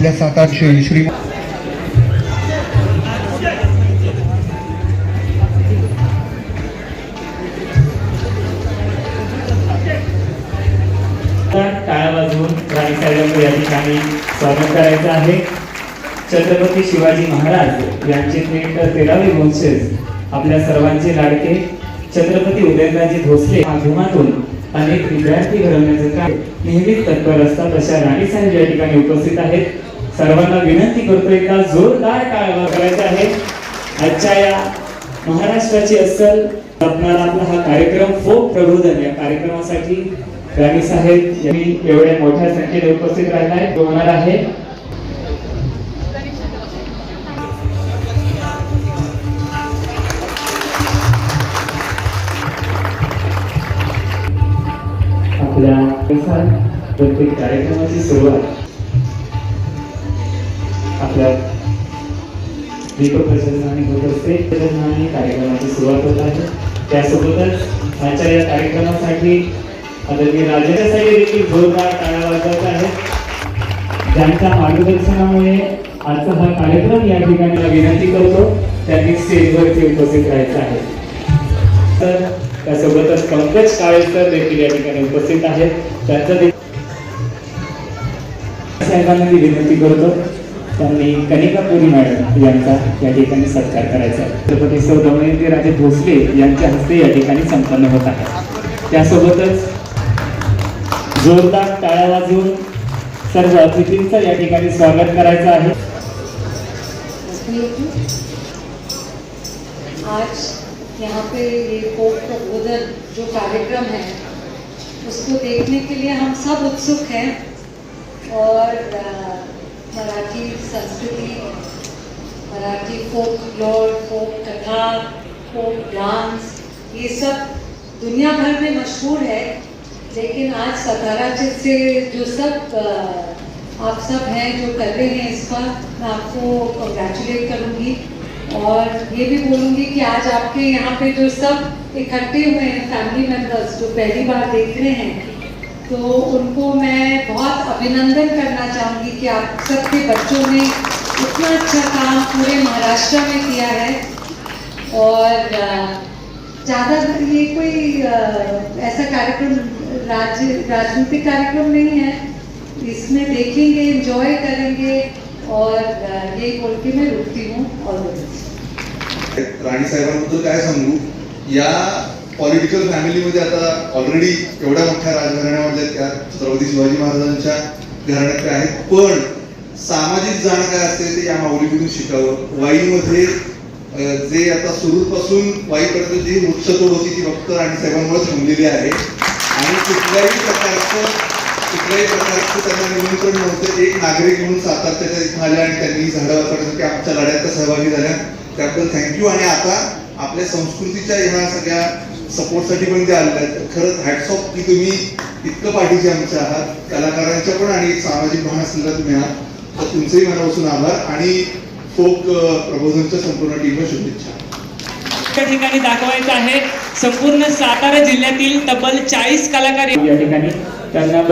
आपल्या सातात श्री टाळ्या वाजवून राणी या ठिकाणी स्वागत करायचं आहे. छत्रपती शिवाजी महाराज यांचे थेट तेरावे वंशज आपल्या सर्वांचे लाडके छत्रपती उदयनराजे भोसले माध्यमातून अनेक विद्यार्थी घडवण्याचं काम नेहमीच तत्पर असतात अशा राणी साहेब या ठिकाणी उपस्थित आहेत. सर्वांना विनंती करतोय का जोरदार टाळ्या करायचा आहे. आजच्या या महाराष्ट्राची अस्सल जपणारा आपला हा कार्यक्रम फोक प्रबोधन या कार्यक्रमासाठी राणी साहेब यांनी एवढ्या मोठ्या संख्येने उपस्थित राहिलाय. तो होणार आहे. आपल्या प्रत्येक कार्यक्रमाची सुरुवात आपल्या दीपप्रज्वलनाने होत असते. प्रज्वलनाने कार्यक्रमाची सुरुवात होत आहे. त्यासोबतच आजच्या या कार्यक्रमासाठी आदरणीय राजासाठी देखील जोरदार टाळ्या वाजवत आहेत. ज्यांच्या मार्गदर्शनामुळे आजचा हा कार्यक्रम या ठिकाणी विनंती करतो. त्यांनी स्टेजवरती उपस्थित राहायचं आहे. तर त्यासोबतच पंकज काळेकर देखील या ठिकाणी उपस्थित आहेत. त्यांचं देखील साहेबांना विनंती करतो. त्यांनी कनिकापुरी मॅडम यांचा या ठिकाणी सत्कार करायचा. आहे छत्रपती सौ दमयंती राजे भोसले यांच्या हस्ते या ठिकाणी संपन्न होत आहे. त्यासोबतच जोरदार टाळ्या वाजवून सर्व अतिथींचं या ठिकाणी स्वागत करायचं आहे. आज यहाँ पे ये कोर्ट प्रबोधन जो कार्यक्रम है उसको देखने के लिए हम सब उत्सुक हैं और मराठी संस्कृति, मराठी फोक लॉर फोक कथा फोक डांस ये सब दुनिया भर में मशहूर है, लेकिन आज सतारा से जो सब आप सब हैं जो कर रहे हैं इसका मैं आपको कंग्रेचुलेट करूँगी और ये भी बोलूँगी कि आज आपके यहाँ पे जो सब इकट्ठे हुए हैं फैमिली मेंबर्स जो पहली बार देख रहे हैं तो उनको मैं बहुत अभिनंदन करना चाहूँगी कि आप सबके बच्चों ने इतना अच्छा काम पूरे महाराष्ट्र में किया है। और ज़्यादा ये कोई ऐसा कार्यक्रम राज्य राजनीतिक कार्यक्रम नहीं है। इसमें देखेंगे एंजॉय करेंगे और ये बोल के मैं रुकती हूँ और राणी साहेबांबद्दल काय सांगू? या पॉलिटिकल फॅमिलीमध्ये आता ऑलरेडी एवढ्या मोठ्या राजघराण्यामध्ये त्या छत्रपती शिवाजी महाराजांच्या घराण्यात आहेत. पण सामाजिक जाण काय असते ते या माऊलीमधून शिकावं. वाईमध्ये जे आता सुरूपासून वाईपर्यंत जी वृक्षतोड होती ती फक्त आणि साहेबांमुळे थांबलेली आहे. आणि कुठल्याही प्रकारचं कुठल्याही प्रकारचं त्यांना निमंत्रण नव्हतं. एक नागरिक म्हणून सातारच्या इथं आल्या आणि त्यांनी झाडं वाचवण्यासाठी आमच्या लढ्यात सहभागी झाल्या. त्याबद्दल थँक्यू आणि आता आपल्या संस्कृतीच्या ह्या सगळ्या सपोर्टसाठी पण ते आलेल्या आहेत. खरंच हॅट्स ऑफ की तुम्ही इतकं पाठीचे आमच्या आहात. कलाकारांच्या पण आणि सामाजिक भान असलेला तुम्ही आहात. तर तुमचेही मनापासून आभार आणि फोक प्रबोधनच्या संपूर्ण टीमला शुभेच्छा. त्या ठिकाणी दाखवायचं आहे संपूर्ण सातारा जिल्ह्यातील तब्बल चाळीस कलाकार या ठिकाणी त्यांना